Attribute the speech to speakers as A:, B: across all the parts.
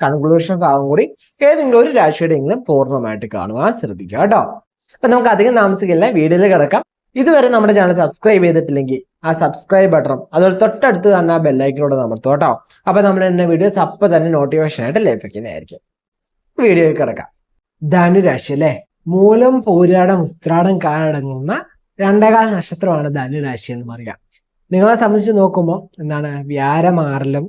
A: Conclusion ഭാഗം കൂടി ഏതെങ്കിലും ഒരു രാശിയുടെ എങ്കിലും പൂർണമായിട്ട് കാണുവാൻ ശ്രദ്ധിക്കുക കേട്ടോ. അപ്പൊ നമുക്ക് അധികം താമസിക്കില്ല. വീഡിയോയിൽ കിടക്കാം. ഇതുവരെ നമ്മുടെ ചാനൽ സബ്സ്ക്രൈബ് ചെയ്തിട്ടില്ലെങ്കിൽ ആ സബ്സ്ക്രൈബ് ബട്ടണും അതുപോലെ തൊട്ടടുത്ത് കാണുന്ന ആ ബെല്ലൈക്കിനോട് അമർത്തും കേട്ടോ. അപ്പൊ നമ്മൾ എന്നെ വീഡിയോസ് അപ്പൊ തന്നെ നോട്ടിഫിക്കേഷൻ ആയിട്ട് ലഭിക്കുന്നതായിരിക്കും വീഡിയോയിൽ കിടക്കാം. ധനുരാശി അല്ലെ? മൂലം പോരാടം ഉത്രാടം കാലടങ്ങുന്ന രണ്ടേകാല നക്ഷത്രമാണ് ധനുരാശി എന്ന് പറയാം നിങ്ങളെ സംബന്ധിച്ച് നോക്കുമ്പോൾ എന്താണ്? വ്യാരം ആറിലും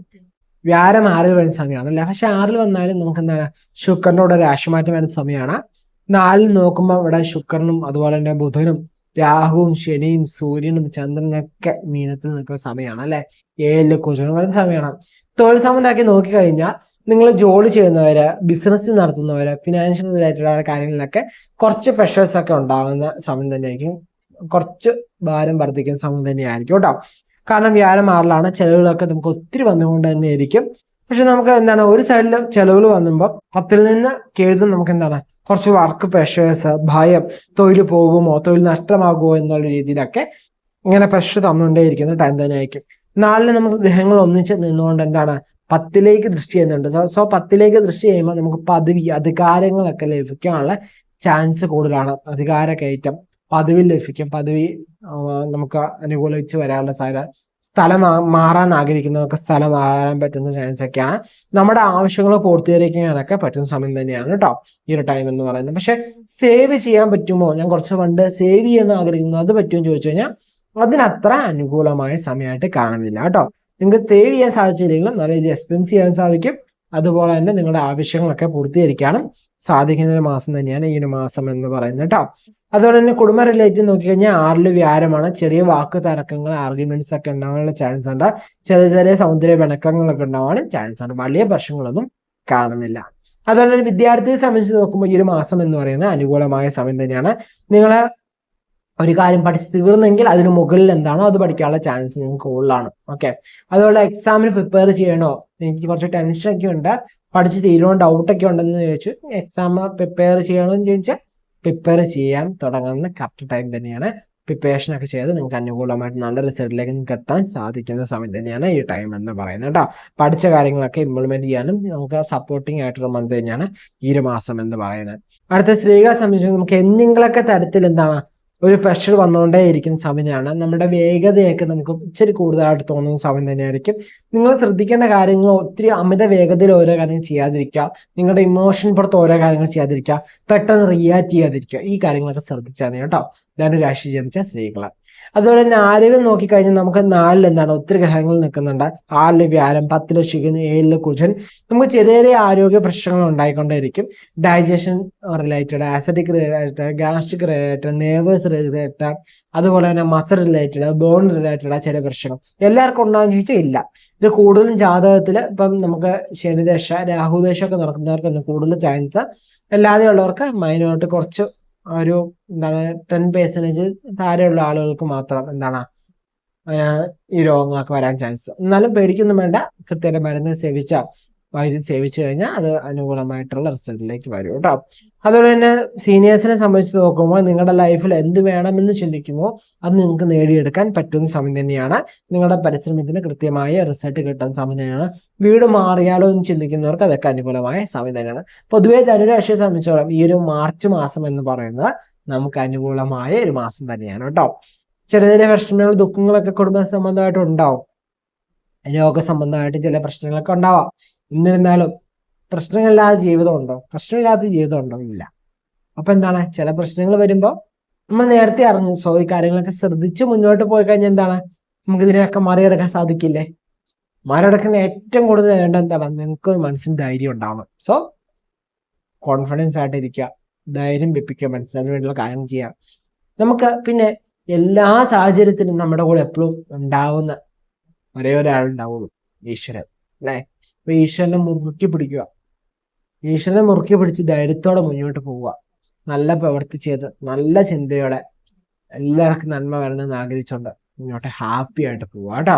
A: വ്യാരം ആറിൽ വരുന്ന സമയമാണ്. അല്ലെ? പക്ഷെ ആറിൽ വന്നാലും നമുക്ക് എന്താണ് ശുക്രന്റെ കൂടെ രാശിമാറ്റം വരുന്ന സമയമാണ്. നാലിൽ നോക്കുമ്പോൾ ഇവിടെ ശുക്രനും അതുപോലെ തന്നെ ബുധനും രാഹുവും ശനിയും സൂര്യനും ചന്ദ്രനൊക്കെ മീനത്തിൽ നിൽക്കുന്ന സമയമാണ്. അല്ലെ? ഏഴിൽ കുജനും വരുന്ന സമയമാണ്. തൊഴിൽ സംബന്ധമാക്കി നോക്കിക്കഴിഞ്ഞാൽ നിങ്ങൾ ജോലി ചെയ്യുന്നവര് ബിസിനസ് നടത്തുന്നവര് ഫിനാൻഷ്യൽ റിലേറ്റഡ് ആയ കാര്യങ്ങളിലൊക്കെ കുറച്ച് പ്രഷേഴ്സ് ഒക്കെ ഉണ്ടാകുന്ന സമയം തന്നെയായിരിക്കും. കുറച്ച് ഭാരം വർദ്ധിക്കുന്ന സമയം തന്നെയായിരിക്കും കേട്ടോ. കാരണം വ്യാഴം ആറിലാണ് ചെലവുകളൊക്കെ നമുക്ക് ഒത്തിരി വന്നുകൊണ്ട് തന്നെ പക്ഷെ നമുക്ക് എന്താണ് ഒരു സൈഡിൽ ചെലവുകൾ വന്നുമ്പോൾ പത്തിൽ നിന്ന് കേതും നമുക്ക് എന്താണ് കുറച്ച് വർക്ക് പ്രഷേഴ്സ് ഭയം തൊഴിൽ പോകുമോ തൊഴിൽ നഷ്ടമാകുമോ എന്നുള്ള രീതിയിലൊക്കെ ഇങ്ങനെ പ്രഷർ തന്നുകൊണ്ടേയിരിക്കുന്ന ടൈം തന്നെ ആയിരിക്കും. നാലിന് നമുക്ക് ഗ്രഹങ്ങൾ ഒന്നിച്ച് നിന്നുകൊണ്ട് എന്താണ് പത്തിലേക്ക് ദൃഷ്ടി ചെയ്യുന്നുണ്ട്. സോ പത്തിലേക്ക് ദൃഷ്ടി ചെയ്യുമ്പോൾ നമുക്ക് പദവി അധികാരങ്ങളൊക്കെ ലഭിക്കാനുള്ള ചാൻസ് കൂടുതലാണ്. അധികാര കയറ്റം. പദവി ലഭിക്കും. പദവി നമുക്ക് അനുകൂലിച്ച് വരാനുള്ള സാധ്യത. സ്ഥലം മാറാൻ ആഗ്രഹിക്കുന്നവർക്ക് സ്ഥലം മാറാൻ പറ്റുന്ന ചാൻസ് ഒക്കെയാണ്. നമ്മുടെ ആവശ്യങ്ങൾ പൂർത്തീകരിക്കാനൊക്കെ പറ്റുന്ന സമയം തന്നെയാണ് കേട്ടോ ഈ ഒരു ടൈം എന്ന് പറയുന്നത്. പക്ഷെ സേവ് ചെയ്യാൻ പറ്റുമോ? ഞാൻ കുറച്ച് പണ്ട് സേവ് ചെയ്യാൻ ആഗ്രഹിക്കുന്നു. അത് പറ്റുമോ എന്ന് ചോദിച്ചു കഴിഞ്ഞാൽ അതിനത്ര അനുകൂലമായ സമയമായിട്ട് കാണുന്നില്ല കേട്ടോ നിങ്ങൾക്ക് സേവ് ചെയ്യാൻ സാധിച്ചില്ലെങ്കിലും നല്ല രീതിയിൽ എക്സ്പെൻസ് ചെയ്യാൻ സാധിക്കും. അതുപോലെ തന്നെ നിങ്ങളുടെ ആവശ്യങ്ങളൊക്കെ പൂർത്തീകരിക്കാനും സാധിക്കുന്ന ഒരു മാസം തന്നെയാണ് ഈ ഒരു മാസം എന്ന് പറയുന്നത് കേട്ടോ. അതുപോലെ തന്നെ കുടുംബ റിലേറ്റ് നോക്കിക്കഴിഞ്ഞാൽ ആറിൽ വ്യാരമാണ് ചെറിയ വാക്ക് തർക്കങ്ങൾ ആർഗ്യുമെന്റ്സ് ഒക്കെ ഉണ്ടാവാനുള്ള ചാൻസ് ഉണ്ട്. ചെറിയ ചെറിയ സൗന്ദര്യ പിണക്കങ്ങളൊക്കെ ഉണ്ടാവാനും ചാൻസ് ഉണ്ട്. വലിയ പ്രശ്നങ്ങളൊന്നും കാണുന്നില്ല. അതുപോലെ തന്നെ വിദ്യാർത്ഥിയെ സംബന്ധിച്ച് നോക്കുമ്പോൾ ഈ ഒരു മാസം എന്ന് പറയുന്നത് അനുകൂലമായ സമയം തന്നെയാണ്. നിങ്ങൾ ഒരു കാര്യം പഠിച്ച് തീർന്നെങ്കിൽ അതിന് മുകളിൽ എന്താണോ അത് പഠിക്കാനുള്ള ചാൻസ് നിങ്ങൾക്ക് കൂടുതലാണ്. ഓക്കെ അതുപോലെ എക്സാമിന് പ്രിപ്പയർ ചെയ്യണോ? എനിക്ക് കുറച്ച് ടെൻഷൻ ഒക്കെ ഉണ്ട്. പഠിച്ച് തീരുമോ ഡൗട്ടൊക്കെ ഉണ്ടെന്ന് ചോദിച്ചു. എക്സാം പ്രിപ്പയർ ചെയ്യണോ എന്ന് ചോദിച്ചാൽ പ്രിപ്പയർ ചെയ്യാൻ തുടങ്ങുന്ന കറക്റ്റ് ടൈം തന്നെയാണ്. പ്രിപ്പറേഷൻ ഒക്കെ ചെയ്ത് നിങ്ങൾക്ക് അനുകൂലമായിട്ട് നല്ല റിസൾട്ടിലേക്ക് നിങ്ങൾക്ക് എത്താൻ സാധിക്കുന്ന സമയം തന്നെയാണ് ഈ ടൈം എന്ന് പറയുന്നത് കേട്ടോ. പഠിച്ച കാര്യങ്ങളൊക്കെ ഇംപ്ലിമെന്റ് ചെയ്യാനും നമുക്ക് സപ്പോർട്ടിങ് ആയിട്ടുള്ള മന്ത് തന്നെയാണ് ഈ ഒരു മാസം എന്ന് പറയുന്നത്. അടുത്ത സ്ത്രീകളെ സംബന്ധിച്ച് നമുക്ക് എന്തെങ്കിലുമൊക്കെ തരത്തിൽ എന്താണ് ഒരു പ്രഷർ വന്നുകൊണ്ടേയിരിക്കുന്ന സമയമാണ് നമ്മുടെ വേഗതയൊക്കെ നമുക്ക് ഇച്ചിരി കൂടുതലായിട്ട് തോന്നുന്ന സമയം തന്നെയായിരിക്കും. നിങ്ങൾ ശ്രദ്ധിക്കേണ്ട കാര്യങ്ങൾ ഒത്തിരി അമിത വേഗതയിൽ ഓരോ കാര്യങ്ങൾ ചെയ്യാതിരിക്കുക. നിങ്ങളുടെ ഇമോഷൻ പുറത്ത് ഓരോ കാര്യങ്ങൾ ചെയ്യാതിരിക്കുക. പെട്ടെന്ന് റിയാക്ട് ചെയ്യാതിരിക്കുക. ഈ കാര്യങ്ങളൊക്കെ ശ്രദ്ധിച്ചാൽ കേട്ടോ. ധനുരാശി രാശി ജനിച്ച സ്ത്രീകൾ. അതുപോലെ തന്നെ ആരോഗ്യം നോക്കിക്കഴിഞ്ഞാൽ നമുക്ക് നാലിൽ എന്താണ്? ഒത്തിരി ഗ്രഹങ്ങൾ നിൽക്കുന്നുണ്ട്. ആറിൽ വ്യാഴം പത്തിൽ ശിഖന് ഏഴിൽ കുജൻ. നമുക്ക് ചെറിയ ചെറിയ ആരോഗ്യ പ്രശ്നങ്ങൾ ഉണ്ടായിക്കൊണ്ടേയിരിക്കും. Digestion related acidic related gastric related nerves related അതുപോലെ തന്നെ മസിൽ റിലേറ്റഡ് ബോൺ റിലേറ്റഡ് ചില പ്രശ്നങ്ങൾ. എല്ലാവർക്കും ഉണ്ടാകുന്ന ചോദിച്ചാൽ ഇല്ല. ഇത് കൂടുതലും ജാതകത്തിൽ ഇപ്പം നമുക്ക് ശനിദശ രാഹുദശ ഒക്കെ നടക്കുന്നവർക്ക് കൂടുതൽ ചാൻസ് അല്ലാതെയുള്ളവർക്ക് മൈനോട്ട് കുറച്ച് ഒരു എന്താണ് ടെൻ പേഴ്സന്റേജ് താരമുള്ള ആളുകൾക്ക് മാത്രം എന്താണ് ഈ രോഗങ്ങളൊക്കെ വരാൻ ചാൻസ് എന്നാലും പേടിക്കൊന്നും വേണ്ട. കൃത്യമായിട്ട് മരുന്ന് സേവിച്ചാൽ വൈദ്യുതി സേവിച്ചു കഴിഞ്ഞാൽ അത് അനുകൂലമായിട്ടുള്ള റിസൾട്ടിലേക്ക് വരും കേട്ടോ. അതുപോലെ തന്നെ സീനിയേഴ്സിനെ സംബന്ധിച്ച് നോക്കുമ്പോൾ നിങ്ങളുടെ ലൈഫിൽ എന്ത് വേണമെന്ന് ചിന്തിക്കുമോ അത് നിങ്ങൾക്ക് നേടിയെടുക്കാൻ പറ്റുന്ന സമയം തന്നെയാണ്. നിങ്ങളുടെ പരിശ്രമത്തിന് കൃത്യമായ റിസൾട്ട് കിട്ടുന്ന സമയം തന്നെയാണ്. വീട് മാറിയാലോ എന്ന് ചിന്തിക്കുന്നവർക്ക് അതൊക്കെ അനുകൂലമായ സമയം തന്നെയാണ്. പൊതുവേ ധനുരാശിയെ സംബന്ധിച്ചോളം ഈ ഒരു മാർച്ച് മാസം എന്ന് പറയുന്നത് നമുക്ക് അനുകൂലമായ ഒരു മാസം തന്നെയാണ് കേട്ടോ. ചെറിയ ചെറിയ പ്രശ്നങ്ങൾ ദുഃഖങ്ങളൊക്കെ കുടുംബ സംബന്ധമായിട്ട് ഉണ്ടാവും. രോഗസംബന്ധമായിട്ട് ചില പ്രശ്നങ്ങളൊക്കെ ഉണ്ടാവാം. എന്നിരുന്നാലും പ്രശ്നങ്ങളില്ലാതെ ജീവിതമുണ്ടോ? പ്രശ്നമില്ലാത്ത ജീവിതമുണ്ടോ? ഇല്ല. അപ്പൊ എന്താണ്? ചില പ്രശ്നങ്ങൾ വരുമ്പോൾ നമ്മൾ നേരത്തെ അറിഞ്ഞു. സോ ഈ കാര്യങ്ങളൊക്കെ ശ്രദ്ധിച്ച് മുന്നോട്ട് പോയി കഴിഞ്ഞാൽ എന്താണ്? നമുക്ക് ഇതിനെയൊക്കെ മറികടക്കാൻ സാധിക്കില്ലേ? മറികടക്കുന്ന ഏറ്റവും കൂടുതൽ വേണ്ട എന്താണ്? നിങ്ങൾക്ക് മനസ്സിന് ധൈര്യം ഉണ്ടാവണം. സോ കോൺഫിഡൻസ് ആയിട്ട് ഇരിക്കുക. ധൈര്യം വെപ്പിക്കുക മനസ്സിന്. വേണ്ടിയുള്ള കാര്യങ്ങൾ ചെയ്യാം നമുക്ക് പിന്നെ എല്ലാ സാഹചര്യത്തിലും നമ്മുടെ കൂടെ എപ്പോഴും ഉണ്ടാവുന്ന ഒരേ ഒരാളുണ്ടാവുള്ളൂ. ഈശ്വരൻ. അല്ലേ? അപ്പൊ ഈശ്വരനെ മുറുക്കി പിടിക്കുക. ഈശ്വരനെ മുറുക്കി പിടിച്ച് ധൈര്യത്തോടെ മുന്നോട്ട് പോവുക. നല്ല പ്രവൃത്തി ചെയ്ത് നല്ല ചിന്തയോടെ എല്ലാവർക്കും നന്മ വരണമെന്ന് ആഗ്രഹിച്ചുകൊണ്ട് മുന്നോട്ട് ഹാപ്പി ആയിട്ട് പോവുക കേട്ടോ.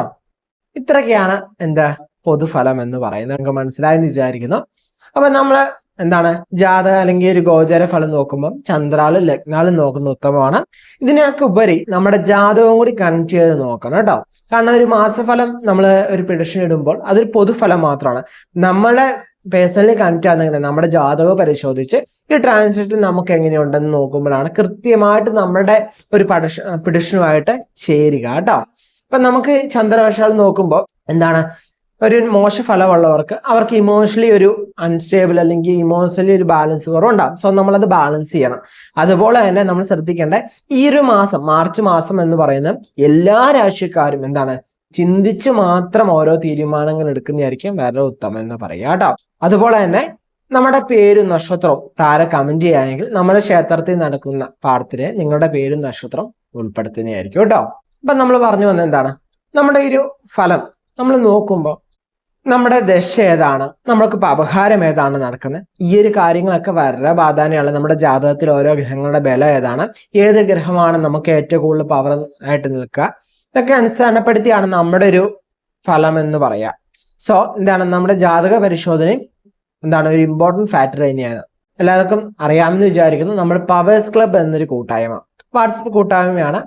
A: ഇത്രയൊക്കെയാണ് എന്താ പൊതുഫലം എന്ന് പറയുന്നത്. നമുക്ക് മനസ്സിലായെന്ന് വിചാരിക്കുന്നു. അപ്പൊ നമ്മൾ എന്താണ്? ജാതക അല്ലെങ്കിൽ ഒരു ഗോചര ഫലം നോക്കുമ്പോൾ ചന്ദ്രാളും ലഗ്നാളും നോക്കുന്ന ഉത്തമമാണ്. ഇതിനൊക്കെ ഉപരി നമ്മുടെ ജാതകവും കൂടി കണക്ട് ചെയ്ത് നോക്കണം കേട്ടോ. കാരണം ഒരു മാസഫലം നമ്മൾ ഒരു പ്രഡിക്ഷൻ ഇടുമ്പോൾ അതൊരു പൊതുഫലം മാത്രമാണ്. നമ്മളെ പേഴ്സണലി കണക്ട് ആകുന്ന നമ്മുടെ ജാതകം പരിശോധിച്ച് ഈ ട്രാൻസിറ്റ് നമുക്ക് എങ്ങനെയുണ്ടെന്ന് നോക്കുമ്പോഴാണ് കൃത്യമായിട്ട് നമ്മുടെ ഒരു പടഷ പ്രഡിക്ഷനുമായിട്ട് ചേരുക കേട്ടോ. ഇപ്പൊ നമുക്ക് ചന്ദ്രവശാൽ നോക്കുമ്പോൾ എന്താണ്? ഒരു മോശ ഫലമുള്ളവർക്ക് അവർക്ക് ഇമോഷണലി ഒരു അൺസ്റ്റേബിൾ അല്ലെങ്കിൽ ഇമോഷണലി ഒരു ബാലൻസ് കുറവുണ്ടാകും സോ നമ്മളത് ബാലൻസ് ചെയ്യണം. അതുപോലെ തന്നെ നമ്മൾ ശ്രദ്ധിക്കേണ്ട ഈ ഒരു മാസം മാർച്ച് മാസം എന്ന് പറയുന്ന എല്ലാ രാശിക്കാരും എന്താണ്? ചിന്തിച്ച് മാത്രം ഓരോ തീരുമാനങ്ങൾ എടുക്കുന്നതായിരിക്കും വളരെ ഉത്തമം എന്ന് പറയുക കേട്ടോ. അതുപോലെ തന്നെ നമ്മുടെ പേരും നക്ഷത്രവും താര കമന്റ് ചെയ്യുകയാണെങ്കിൽ നമ്മുടെ ക്ഷേത്രത്തിൽ നടക്കുന്ന പാഠത്തിന് നിങ്ങളുടെ പേരും നക്ഷത്രം ഉൾപ്പെടുത്തുന്നതായിരിക്കും കേട്ടോ. അപ്പൊ നമ്മൾ പറഞ്ഞു വന്നെന്താണ് എന്താണ്? നമ്മുടെ ഒരു ഫലം നമ്മൾ നോക്കുമ്പോൾ നമ്മുടെ ദശ ഏതാണ്? നമ്മൾക്ക് ഇപ്പൊ അപഹാരം ഏതാണ് നടക്കുന്നത് ഈ ഒരു കാര്യങ്ങളൊക്കെ വളരെ പ്രാധാന്യമാണ് നമ്മുടെ ജാതകത്തിൽ ഓരോ ഗ്രഹങ്ങളുടെ ബലം ഏതാണ്? ഏത് ഗ്രഹമാണ് നമുക്ക് ഏറ്റവും കൂടുതൽ പവർ ആയിട്ട് നിൽക്കുക? ഇതൊക്കെ അടിസ്ഥാനപ്പെടുത്തിയാണ് നമ്മുടെ ഒരു ഫലം എന്ന് പറയാ. സോ എന്താണ്? നമ്മുടെ ജാതക പരിശോധന എന്താണ്? ഒരു ഇമ്പോർട്ടന്റ് ഫാക്ടർ തന്നെയാണ്. എല്ലാവർക്കും അറിയാമെന്ന് വിചാരിക്കുന്നു. നമ്മൾ പവേഴ്സ് ക്ലബ്ബ് എന്നൊരു കൂട്ടായ്മ. വാട്സപ്പ് കൂട്ടായ്മയാണ്.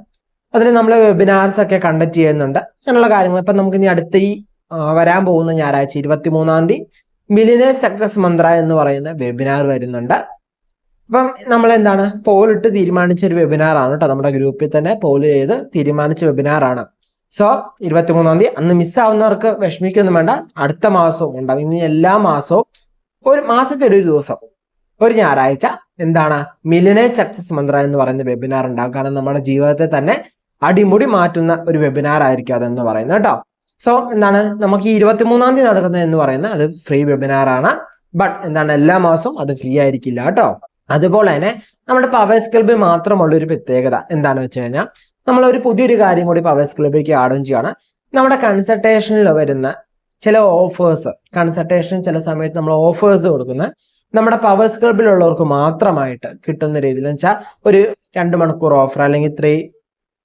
A: അതിൽ നമ്മൾ വെബിനാർസ് ഒക്കെ കണ്ടക്ട് ചെയ്യുന്നുണ്ട്. അങ്ങനെയുള്ള കാര്യങ്ങൾ. ഇപ്പം നമുക്ക് ഇനി അടുത്ത ഈ വരാൻ പോകുന്ന ഞായറാഴ്ച ഇരുപത്തി മൂന്നാം തീയതി മിലിനേഴ്സ് സക്സസ് മന്ത്ര എന്ന് പറയുന്ന വെബിനാർ വരുന്നുണ്ട്. അപ്പം നമ്മൾ എന്താണ് പോളിട്ട് തീരുമാനിച്ച ഒരു വെബിനാർ ആണ് കേട്ടോ നമ്മുടെ ഗ്രൂപ്പിൽ തന്നെ പോൾ ചെയ്ത് തീരുമാനിച്ച വെബിനാർ ആണ്. സോ ഇരുപത്തിമൂന്നാം തീയതി അന്ന് മിസ്സാവുന്നവർക്ക് വിഷമിക്കൊന്നും വേണ്ട. അടുത്ത മാസവും ഉണ്ടാവും. ഇനി എല്ലാ മാസവും ഒരു മാസത്തെ ഒരു ദിവസം ഒരു ഞായറാഴ്ച എന്താണ്? മിലിനേഴ്സ് സക്സസ് മന്ത്ര എന്ന് പറയുന്ന വെബിനാർ ഉണ്ടാകും കാരണം നമ്മുടെ ജീവിതത്തെ തന്നെ അടിമുടി മാറ്റുന്ന ഒരു വെബിനാർ ആയിരിക്കും അതെന്ന് പറയുന്നത് കേട്ടോ സോ എന്താണ്? നമുക്ക് ഈ ഇരുപത്തി മൂന്നാം തീയതി നടക്കുന്നത് എന്ന് പറയുന്നത് അത് ഫ്രീ വെബിനാർ ആണ്. ബട്ട് എന്താണ്? എല്ലാ മാസവും അത് ഫ്രീ ആയിരിക്കില്ല കേട്ടോ. അതുപോലെ തന്നെ നമ്മുടെ പവേഴ്സ് ക്ലബ്ബിൽ മാത്രമുള്ള ഒരു പ്രത്യേകത എന്താണെന്ന് വെച്ച് കഴിഞ്ഞാൽ നമ്മൾ ഒരു പുതിയൊരു കാര്യം കൂടി പവേഴ്സ് ക്ലബിലേക്ക് ആഡും ചെയ്യാണ്. നമ്മുടെ കൺസൾട്ടേഷനിൽ വരുന്ന ചില ഓഫേഴ്സ് കൺസൾട്ടേഷൻ ചില സമയത്ത് നമ്മൾ ഓഫേഴ്സ് കൊടുക്കുന്ന നമ്മുടെ പവേഴ്സ് ക്ലബിലുള്ളവർക്ക് മാത്രമായിട്ട് കിട്ടുന്ന രീതിയിൽ വെച്ചാൽ ഒരു രണ്ട് മണിക്കൂർ ഓഫർ അല്ലെങ്കിൽ ത്രീ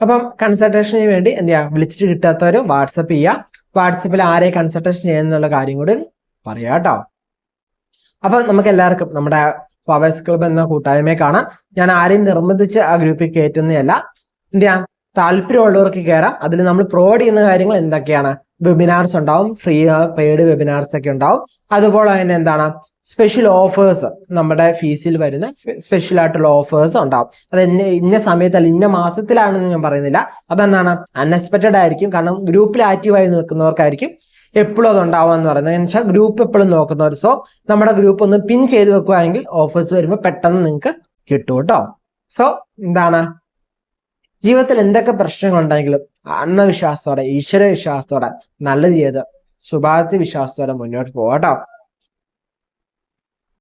A: അപ്പം കൺസൾട്ടേഷന് വേണ്ടി എന്ത് വിളിച്ചിട്ട് കിട്ടാത്തവർ വാട്സപ്പ് ചെയ്യുക വാട്സപ്പിൽ ആരെ കൺസൾട്ടേഷൻ ചെയ്യുന്നുള്ള കാര്യം കൂടി പറയാം കേട്ടോ. അപ്പൊ നമുക്ക് എല്ലാവർക്കും നമ്മുടെ ഫ്ലവേഴ്സ് ക്ലബ്ബ് എന്ന കൂട്ടായ്മയെ കാണാം. ഞാൻ ആരെയും നിർബന്ധിച്ച് ആ ഗ്രൂപ്പിൽ കയറ്റുന്നതല്ല. എന്ത് ചെയ്യാം? താല്പര്യമുള്ളവർക്ക് കയറാം. അതിൽ നമ്മൾ പ്രൊവൈഡ് ചെയ്യുന്ന കാര്യങ്ങൾ എന്തൊക്കെയാണ്? വെബിനാർസ് ഉണ്ടാവും. ഫ്രീ പെയ്ഡ് വെബിനാർസ് ഒക്കെ ഉണ്ടാവും. അതുപോലെ തന്നെ എന്താണ്? സ്പെഷ്യൽ ഓഫേഴ്സ് നമ്മുടെ ഫീസിൽ വരുന്ന സ്പെഷ്യൽ ആയിട്ടുള്ള ഓഫേഴ്സ് ഉണ്ടാവും. അത് ഇന്ന ഇന്ന സമയത്തല്ല ഇന്ന മാസത്തിലാണെന്ന് ഞാൻ പറയുന്നില്ല. അതെന്താണ്? അൺഎക്സ്പെക്റ്റഡ് ആയിരിക്കും. കാരണം ഗ്രൂപ്പിൽ ആക്റ്റീവായി നിൽക്കുന്നവർക്കായിരിക്കും എപ്പോഴും അത് ഉണ്ടാവുക എന്ന് പറയുന്നത്. എന്ന് വെച്ചാൽ ഗ്രൂപ്പ് എപ്പോഴും നോക്കുന്നവർ സോ നമ്മുടെ ഗ്രൂപ്പ് ഒന്ന് പിൻ ചെയ്ത് വെക്കുകയാണെങ്കിൽ ഓഫേഴ്സ് വരുമ്പോൾ പെട്ടെന്ന് നിങ്ങൾക്ക് കിട്ടും കേട്ടോ. സോ എന്താണ്? ജീവിതത്തിൽ എന്തൊക്കെ പ്രശ്നങ്ങളുണ്ടെങ്കിലും ആത്മവിശ്വാസത്തോടെ ഈശ്വര വിശ്വാസത്തോടെ നല്ലത് ചെയ്ത് ശുഭാപ്തി വിശ്വാസത്തോടെ മുന്നോട്ട് പോകാം കേട്ടോ